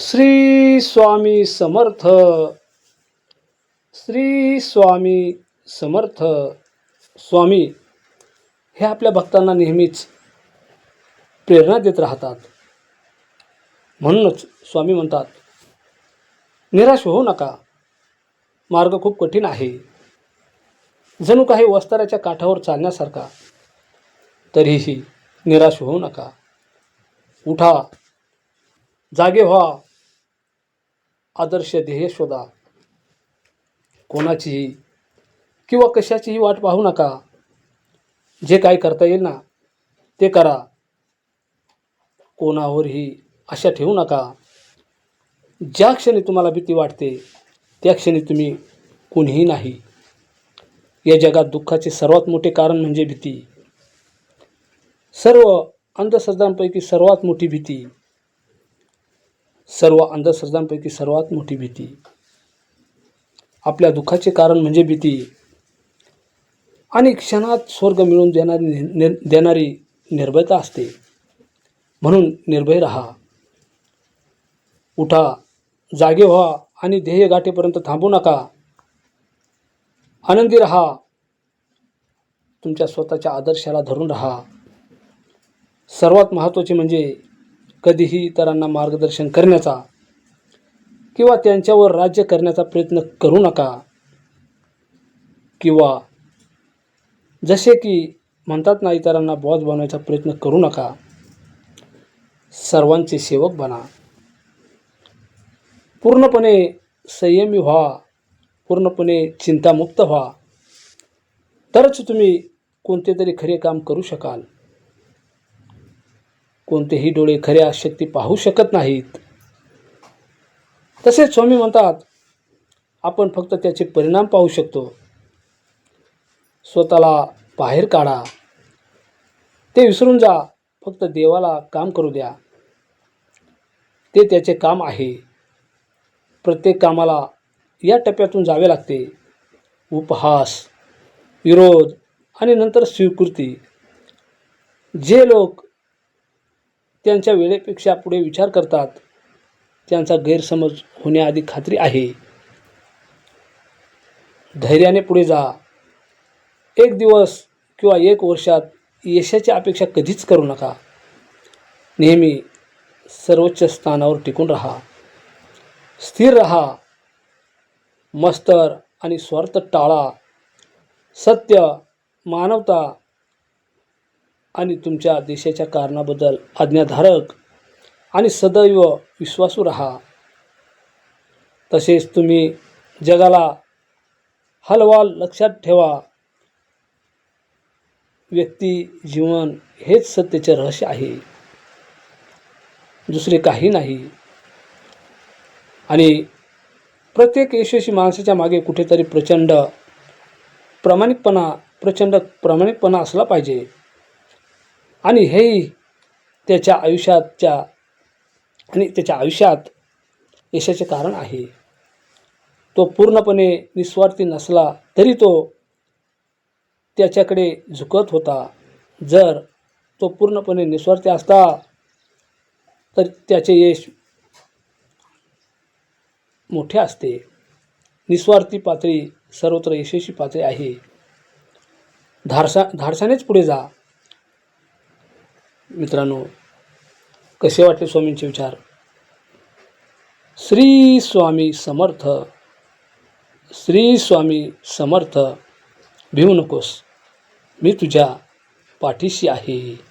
श्री स्वामी समर्थ श्री स्वामी समर्थ. स्वामी हे आपल्या भक्तांना नेहमीच प्रेरणा देत राहतात. म्हणूनच स्वामी म्हणतात निराश होऊ नका. मार्ग खूप कठीण आहे. जणू काही वस्ताऱ्याच्या काठावर चालण्यासारखा तरीही निराश होऊ नका. उठा. जागे व्हा. आदर्श ध्येय शोधा. कोणाचीही किंवा कशाचीही वाट पाहू नका. जे काय करता येईल ना ते करा. कोणावरही आशा ठेवू नका. ज्या क्षणी तुम्हाला भीती वाटते त्या क्षणी तुम्ही कोणीही नाही. या जगात दुःखाचे सर्वात मोठे कारण म्हणजे भीती. सर्व अंधश्रद्धांपैकी सर्वात मोठी भीती सर्व अंधश्रद्धांपैकी सर्वात मोठी भीती. आपल्या दुःखाचे कारण म्हणजे भीती. आणि क्षणात स्वर्ग मिळवून देणारी देणारी निर्भयता असते. म्हणून निर्भय राहा. उठा जागे व्हा आणि ध्येय गाठेपर्यंत थांबू नका. आनंदी राहा. तुमच्या स्वतःच्या आदर्शाला धरून राहा. सर्वात महत्त्वाचे म्हणजे कधीही इतरांना मार्गदर्शन करण्याचा किंवा त्यांच्यावर राज्य करण्याचा प्रयत्न करू नका. किंवा जसे की म्हणतात ना इतरांना बॉस बनवायचा प्रयत्न करू नका. सर्वांचे सेवक बना. पूर्णपणे संयमी व्हा. पूर्णपणे चिंतामुक्त व्हा. तरच तुम्ही कोणते तरी खरे काम करू शकाल. कोणतेही डोळे खऱ्या शक्ती पाहू शकत नाहीत. तसेच स्वामी म्हणतात आपण फक्त त्याचे परिणाम पाहू शकतो. स्वतःला बाहेर काढा. ते विसरून जा. फक्त देवाला काम करू द्या. ते त्याचे काम आहे. प्रत्येक कामाला या टप्प्यातून जावे लागते. उपहास विरोध आणि नंतर स्वीकृती. जे लोक त्यांच्या वेळेपेक्षा पुढे विचार करतात. त्यांचा गैरसमज होण्याआधी खात्री आहे. धैर्याने पुढे जा. एक दिवस किंवा एक वर्षात यशाची अपेक्षा कधीच करू नका. नेहमी सर्वोच्च स्थानावर टिकून राहा. स्थिर राहा. मस्तर आणि स्वार्थ टाळा. सत्य मानवता आणि तुमच्या देशाच्या कारणाबद्दल आज्ञाधारक आणि सदैव विश्वासू राहा. तसेच तुम्ही जगाला हलवाल लक्षात ठेवा. व्यक्ती जीवन हेच सत्याचे रहस्य आहे. दुसरे काही नाही. आणि प्रत्येक यशस्वी माणसाच्या मागे कुठेतरी प्रचंड प्रामाणिकपणा प्रचंड प्रामाणिकपणा असला पाहिजे. आणि हेही त्याच्या आयुष्याच्या आणि त्याच्या आयुष्यात यशाचे कारण आहे. तो पूर्णपणे निस्वार्थी नसला तरी तो त्याच्याकडे झुकत होता. जर तो पूर्णपणे निस्वार्थी असता तर त्याचे यश मोठे असते. निस्वार्थी पातळी सर्वत्र यशस्वी पातळी आहे. धाडसा धाडसानेच पुढे जा. मित्रांनो कसे वाटले स्वामींचे विचार? श्री स्वामी समर्थ श्री स्वामी समर्थ भिवू नकोस मी तुझ्या पाठीशी आहे.